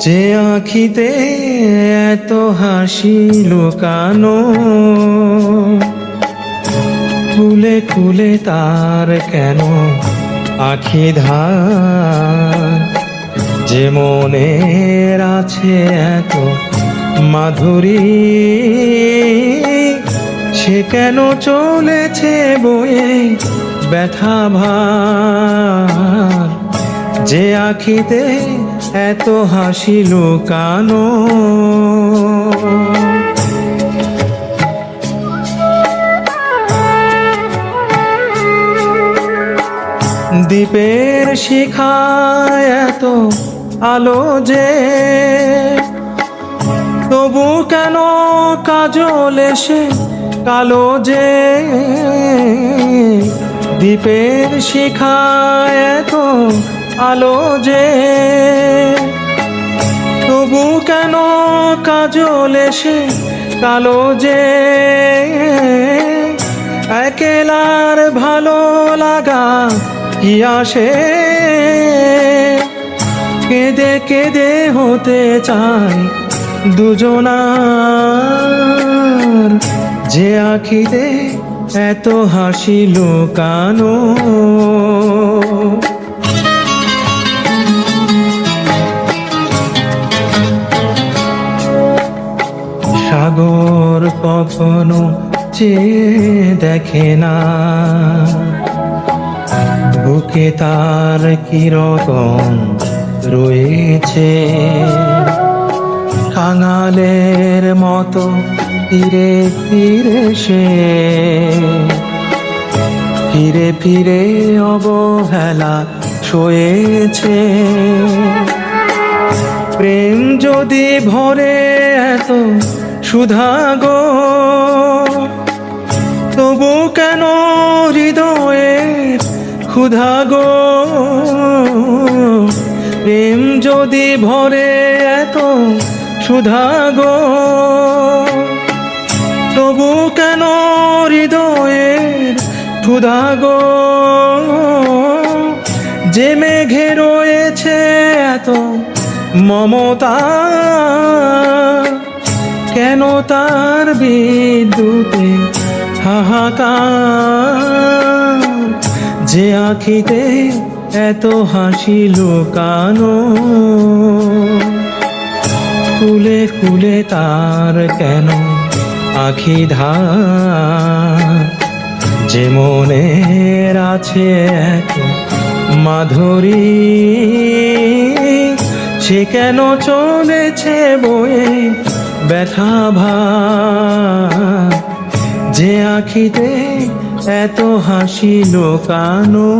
যে আখিতে এত হাসি লুকানো খুলে খুলে তার কেন আখি ধার? যে মনের আছে এত মাধুরী, সে কেন চলেছে বয়ে ব্যথা ভার? যে আখিতে এত হাসি লুকানো। দ্বীপের শিখায় এত আলো যে, তবু কেন কাজল এসে কালো যে? দ্বীপের শিখায় এত আলো যে কাজল এসে কালো যে একেলার ভালো লাগা কি আসে? কেঁদে কেঁদে হতে চাই দুজনার। যে আখিতে এত হাসি লুকানো কখনো চেয়ে দেখে না। বুকে তার কীরকম রয়েছে? কাঙালের মতো ফিরে ফিরে সে। ফিরে ফিরে অবহেলা শোয়েছে প্রেম যদি ভরে সুধা গো। তবু কেন হৃদয়ে ক্ষুধা গো? প্রেম যদি ভরে এত সুধা গো, তবু কেন হৃদয়ের ক্ষুধা গো? যে মেঘে রয়েছে এত মমতা কেন তার বিদ্যুতে হাহাকার? যে আখিতে এত হাসি লুকানো? কুলে কুলে তার কেন আখি ধার? যে মনের আছে মাধুরী, সে কেন চলেছে বয়ে ব্যথা ভা যে আখিতে এত হাসি লোকানো